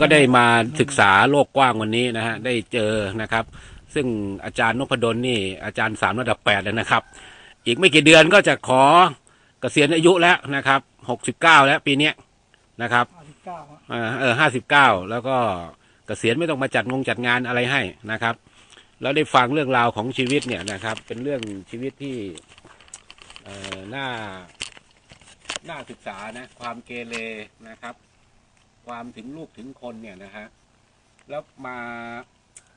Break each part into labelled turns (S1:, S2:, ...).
S1: ก็ได้มาศึกษาโลกกว้างวันนี้นะฮะได้เจอนะครับ ซึ่งอาจารย์นพดลนี่อาจารย์สามระดับแปดแล้วนะครับ อีกไม่กี่เดือนก็จะขอเกษียณอายุแล้วนะครับหกสิบเก้าแล้วปีเนี้ยนะครับ
S2: ห้าสิบเก้า
S1: เออห้าสิบเก้าแล้วก็เกษียณไม่ต้องมาจัดงงจัดงานอะไรให้นะครับ แล้วได้ฟังเรื่องราวของชีวิตเนี่ยนะครับ เป็นเรื่องชีวิตที่เอ่อน่าน่าศึกษานะความเกเรนะครับ ความถึงลูกถึงคนเนี่ยนะฮะแล้วมา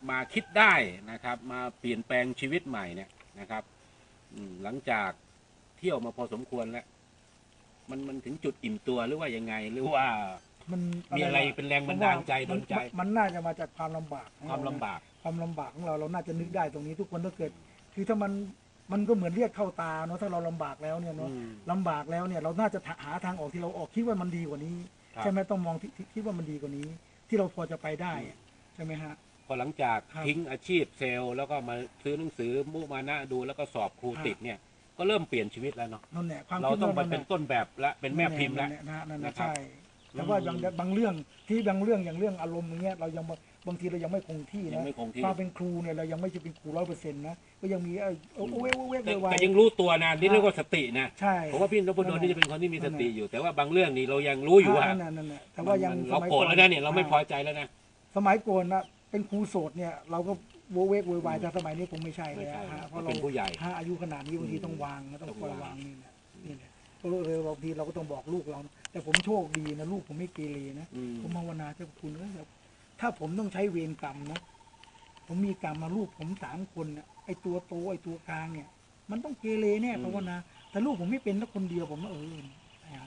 S1: มาคิดได้นะครับ มาเปลี่ยนแปลงชีวิตใหม่เนี่ยนะครับอืมหลังจากเที่ยวมาพอสมควรแล้ว มันมันถึงจุดอิ่มตัวหรือว่ายังไงหรือว่า
S2: มัน
S1: มีอะไรเป็นแรงบันดาลใจ
S2: มั
S1: ดลใจ
S2: มันน่าจะมาจากความลำบากของ
S1: ความ
S2: เร
S1: ลำบาก
S2: ความลำบากของเราเราน่าจะนึกได้ตรงนี้ทุกคนถ้าเกิด คือถ้ามันมันก็เหมือนเรียกเข้าตาเนาะถ้าเราลำบากแล้วเนี่ยเนาะ
S1: อืม
S2: ลำบากแล้วเนี่ยเราน่าจะหาทางออกที่เราออกคิดว่ามันดีกว่านี้
S1: ครับ
S2: ใช่ไหมต้องมองที่ที่คิดว่ามันดีกว่านี้ ที่เราพอจะไปได้อะใช่ไหมฮะ
S1: พอหลังจาก
S2: ครับ
S1: ทิ้งอาชีพเซลล์แล้วก็มาซื้อหนังสือมุมานะดูแล้วก็สอบครู
S2: ครับ
S1: ติดเนี่ย ก็เริ่มเปลี่ยนชีวิตแล้วเนาะ
S2: นั่นแหละความ
S1: เรา
S2: คิด
S1: ต้องไป
S2: นั่น
S1: เป็น
S2: แหละ
S1: ต้นแบบและเป็นแม่พิมพ์แล้ว
S2: นั่นนะนั่น
S1: นะ
S2: นะครับใช่แต่ว่าบางบางเรื่องที่บางเรื่องอย่างเรื่องอารมณ์อย่างเงี้ยเรายังบางทีเรายังไม่คงที่
S1: ยัง
S2: นะ
S1: ไม่คงที่
S2: ความเป็นครูเนี่ยเรายังไม่จะเป็นครูร้อยเปอร์เซ็นต์นะก็ยังมีเออโอ้โหเว้ยโอ้เว้ย
S1: แต่
S2: โวยวาย
S1: แต่ยังรู้ตัวนะนี่เรียกว่าสตินะ
S2: ใช่
S1: ผมว่าพี่นพดล
S2: นั่นแหละ
S1: นี่จะเป็นคนที่มีสติอยู่ แต่ว่าบางเรื่องนี่เรายังรู้อยู่ว่า
S2: นั่นน่ะนั่นน่ะแต่ว่ายัง
S1: เราโกรธแล้วนะเนี่ยเราไม่พอใจแล้วนะ
S2: สมัยก่อนนะเป็นครูโสดเนี่ยเราก็โวเวกโวยวายแต่สมัยนี้คงไม่ใช่
S1: ไม่
S2: แล้ว
S1: ใช่
S2: ฮะเพ
S1: เรา
S2: ราะ
S1: เป็นผู้ใหญ่
S2: ถ้าอายุขนาดนี้บางทีต้องวางนะต้องคอยวางนี่แหละนี่แหละก็เลยบางทีเราก็ต้องบอกลูกเรานะแต่ผมโชคดีนะลูกผมไม่เกเรนะ
S1: อืม
S2: ผมภาวนาเจ้าคุณเอ้ยแบบ ถ้าผมต้องใช้เวรกรรมนะผมมีกรรมมาลูกผมสามคนน่ะไอตัวโตไอตัวกลางเนี่ย มันต้องเกเรแน่ภาวนาแต่ลูกผมไม่เป็นแค่คนเดียวผมว่าเออ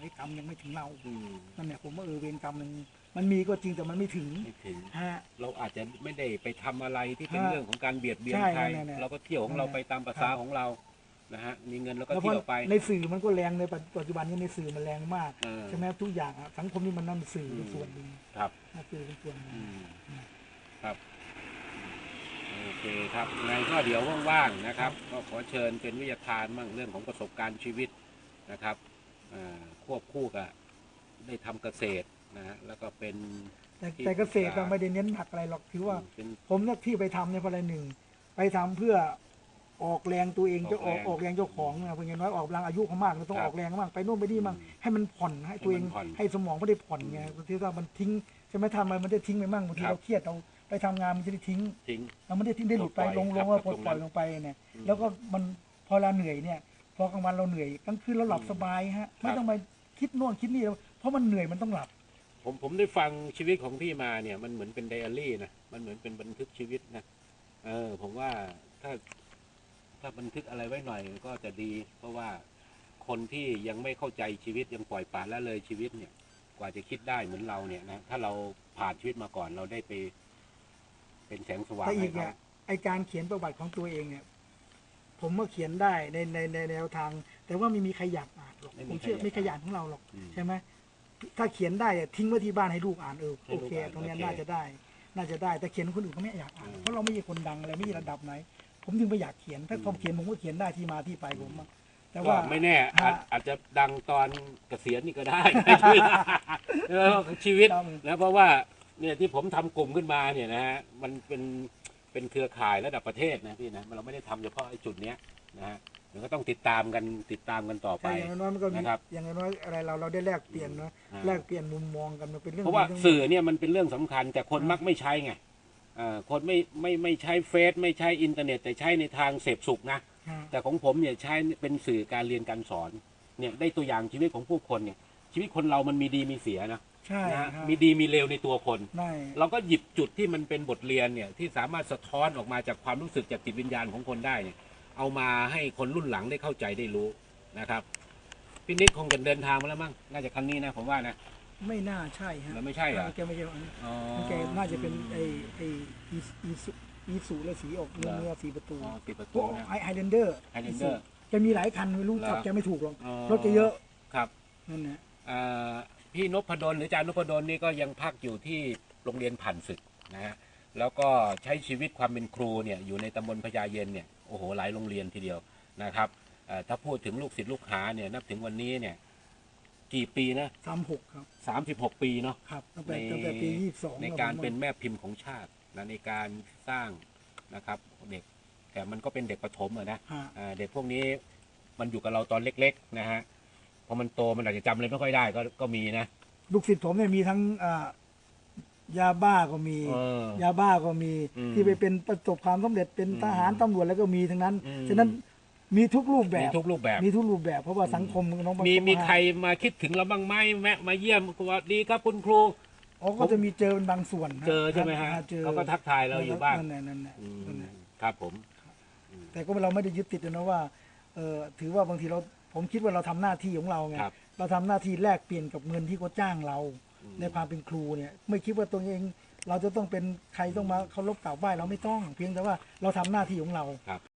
S2: ไอ้กรรมยังไม่ถึงเรา
S1: อืม
S2: นั่นแหละผมว่าเออเวรกรรมมันมันมีก็จริงแต่มันไม่ถึง
S1: ไม่ถึง
S2: ฮะ
S1: เราอาจจะไม่ได้ไปทำอะไรที่เป็น
S2: ฮะ
S1: เรื่องของการเบียดเบียน
S2: ใช่
S1: ใคร
S2: นั่นแหละ
S1: เราก็เที่ยวของเราไปตามภาษา
S2: ครับ
S1: ของเรา นะฮะมีเงินเราก็
S2: แล้วพอ
S1: เที่ยวไป
S2: ในสื่อมันก็แรงในปัจจุบันนี้ในสื่อมันแรงมาก
S1: เออ
S2: ใช่ไหมทุกอย่างอะสังคมนี่มันนั่นสื่อเป็นส่วนหนึ่ง
S1: ครับ
S2: นะสื่อเป็นส่วนหนึ่ง
S1: อืมครับ โอเคครับไงก็เดี๋ยวว่างๆนะครับ ก็ขอเชิญเป็นวิทยาทานบ้างเรื่องของประสบการณ์ชีวิตนะครับอ่าควบคู่กับได้ทำเกษตรนะฮะแล้วก็เป็น
S2: แต่แต่เกษตรเราไม่ได้เน้นหนักอะไรหรอก ถือว่า
S1: เป็น
S2: ผมเนี่ยที่ไปทำเนี่ยเพราะอะไรหนึ่ง ไปทำเพื่อ ออกแรงตัวเองจะออก
S1: อ
S2: อ
S1: อ
S2: อกก
S1: แร
S2: แรงงเจ้าของนะเพราะอย่างน้อยออกแรงอายุเขามากเราต้อง
S1: ครับ
S2: ออกแรงมากไปโน่นไปนี่มั่ง
S1: อืม
S2: ให้มันผ่อนให้ตัวเอง
S1: ให้มันผ่อน
S2: ให้สมองไม่ได้ผ่อนไงบางทีถ้ามันทิ้งใช่ไหมทำอะไรมันได้ทิ้งไปมั่งบางที
S1: ครับ
S2: เราเครียดเราไปทำงานมันจะได้ทิ้ง
S1: ทิ้ง
S2: เราไม่ได้ทิ้งได้หลุดไป
S1: ปล่อย
S2: ลงล
S1: ครั
S2: ง
S1: บ
S2: ว่า
S1: กับ
S2: ปล่อย
S1: ตรงนั้น
S2: ลงไปเนี่ย
S1: อืม
S2: แล้วก็มันพอเราเหนื่อยเนี่ย พอกลางวันเราเหนื่อยกลางคืนเราหลับ
S1: อืม
S2: สบายฮะ
S1: ครับ
S2: ไม่ต้องไปคิดโน่นคิดนี่เพราะมันเหนื่อยมันต้องหลับ
S1: ผมผมได้ฟังชีวิตของพี่มาเนี่ยมันเหมือนเป็นไดอารี่นะมันเหมือนเป็นบันทึกชีวิตนะเออ ผมว่าถ้า ถ้าบันทึกอะไรไว้หน่อยก็จะดี เพราะว่าคนที่ยังไม่เข้าใจชีวิตยังปล่อยปละละเลยชีวิตเนี่ย กว่าจะคิดได้เหมือนเราเนี่ยนะถ้าเราผ่านชีวิตมาก่อนเราได้ไป เป็นแสงสว่าง
S2: แต่อี
S1: ให้
S2: ก
S1: เขา
S2: เนี่ยไอการเขียนประวัติของตัวเองเนี่ย ผมก็เขียนได้ในในในแนวทาง แต่ว่าไม่มีใครอยากอ่านหรอกผมเชื่อไม่ขยันของเราหรอก
S1: อืม
S2: ใช่ไหมถ้าเขียนได้อะทิ้งไว้ที่บ้านให้ลูกอ่านเออ
S1: ให้
S2: โอ
S1: ลูก
S2: เค
S1: อ่าน
S2: ตรงเนี้ย
S1: โอเค
S2: น่าจะได้ น่าจะได้ แต่เขียนคนอื่นเขาไม่อยากอ่าน
S1: อืม
S2: เพราะเราไม่ใช่คนดังอะไรไม่ใช่ระดับไหน ผมจึงไม่อยากเขียน ถ้าผมเขียนผมก็เขียนได้ที่มาที่ไปผมอะแต่
S1: ก็
S2: ว่า
S1: ไม่แน่อาจ
S2: ฮะ
S1: อาจจะดังตอนเกษียณนี่ก็ได้ เออชีวิต
S2: ครับ
S1: นะเพราะว่าเนี่ยที่ผมทำกลุ่มขึ้นมาเนี่ยนะฮะมันเป็นเป็นเครือข่ายระดับประเทศนะพี่นะเราไม่ได้ทำเฉพาะไอ้จุดเนี้ยนะฮะเดี๋ยวก็ต้องติดตามกันติดตามกันต่อไป
S2: ใช่อย่างน้อยๆมันก็มี
S1: นะครับ
S2: อย่างน้อยๆอะไรเราเราได้แลกเปลี่ยนเนาะ
S1: อ่า
S2: แลกเปลี่ยนมุมมองกันมันเป็นเรื่อง
S1: เพราะว่า
S2: ดีทั้งหมด
S1: สื่อเนี่ยมันเป็นเรื่องสำคัญแต่คน
S2: อ่ามั
S1: มักไม่ใช้ไงเอ่อ คนไม่ไม่ไม่ใช้เฟซไม่ใช้อินเทอร์เน็ต แต่ใช้ในทางเสพสุขนะ
S2: ฮะ
S1: แต่ของผมเนี่ยใช้เป็นสื่อการเรียนการสอนเนี่ยได้ตัวอย่างชีวิตของผู้คนเนี่ยชีวิตคนเรามันมีดีมีเสียนะ
S2: ใช่
S1: นะฮะ
S2: ครับ
S1: มีดีมีเลวในตัวคน
S2: ได้
S1: เราก็หยิบจุดที่มันเป็นบทเรียนเนี่ยที่สามารถสะท้อนออกมาจากความรู้สึกจากจิตวิญญาณของคนได้เนี่ยเอามาให้คนรุ่นหลังได้เข้าใจได้รู้นะครับพี่นิดคงจะเดินทางมาแล้วมั้งน่าจะครั้งนี้นะผมว่านะ
S2: ไม่น่าใช่ฮะ
S1: แล้วไม่ใช่เหรอ
S2: แกไม่ใช่หรอก
S1: อ๋อ
S2: แกน่าจะเป็นไอ้ไอ้อีอีสุอีสุและสีออกเนื้อ
S1: เหรอ
S2: เนื้อสีประตู
S1: อ๋อปิดประ
S2: พ
S1: ตู
S2: วก
S1: นะ
S2: ไฮไฮเดนเดอร์
S1: Highlander
S2: แกมีหลายคันไม่รู้
S1: เหรอ
S2: ขับแกไม่ถูกหรอก
S1: อ๋อ
S2: รถแกเยอะ
S1: ครับ
S2: นั่นนะ
S1: อ่าพี่นพดลหรืออาจารย์นพดลนี่ก็ยังพักอยู่ที่โรงเรียนผ่านศึกนะฮะแล้วก็ใช้ชีวิตความเป็นครูเนี่ยอยู่ในตำบลพญาเย็นเนี่ยโอ้โหหลายโรงเรียนทีเดียวนะครับเอ่อถ้าพูดถึงลูกศิษย์ลูกหาเนี่ยนับถึงวันนี้เนี่ย กี่ปีนะ
S2: สามหกครับ
S1: สามสิบหกปีเนาะ
S2: ครับตั้งแต่
S1: ใน
S2: ตั้งแต่ปียี่สิบสอง
S1: ในการเป็นแม่พิมพ์ของชาตินะในการสร้างนะครับเด็กแต่มันก็เป็นเด็กประถมอะนะ
S2: ฮะ
S1: อ่าเด็กพวกนี้มันอยู่กับเราตอนเล็ก ๆ นะฮะพอมันโตมันอาจจะจำอะไรไม่ค่อยได้ก็ก็มีนะ
S2: ลูกศิษย์ผมเนี่ยมีทั้งอ่ายาบ้าก็มี
S1: เออ
S2: ยาบ้าก็มี
S1: อืม
S2: ที่ไปเป็นประสบความสำเร็จเป็น
S1: อืม
S2: ทหารตำรวจแล้วก็มีทั้งนั้น
S1: อืม
S2: ฉะนั้น มีทุกรูปแบ
S1: มี
S2: บ
S1: ทุกรูปแบบ
S2: มีทุกรูปแบบเพราะว่าสังคมน้อง
S1: มี
S2: บาง
S1: มีใครมาคิดถึงเราบ้างไหมแม่มาเยี่ยมสวัสดีครับคุณครู
S2: อ๋อก็จะมีเจอเป็นบางส่วนฮะ
S1: เจอใช่ไหมฮะ
S2: เจอ
S1: เขาก็ทักทายเราอยู่บ้าง
S2: นั่นแหละนั่นแหละ
S1: อืม
S2: นั่นแหละ
S1: ครับผม
S2: แต่ก็เราไม่ได้ยึดติดนะว่าเออถือว่าบางทีเราผมคิดว่าเราทำหน้าที่ของเราไง
S1: ครับ
S2: เราทำหน้าที่แลกเปลี่ยนกับเงินที่เขาจ้างเรา
S1: อืม
S2: ในความเป็นครูเนี่ยไม่คิดว่าตัวเอง เราจะต้องเป็นใครต้องมาเคารพกราบไหว้เราไม่ต้อง เพียงแต่ว่าเราทำหน้าที่ของเรา
S1: ครับ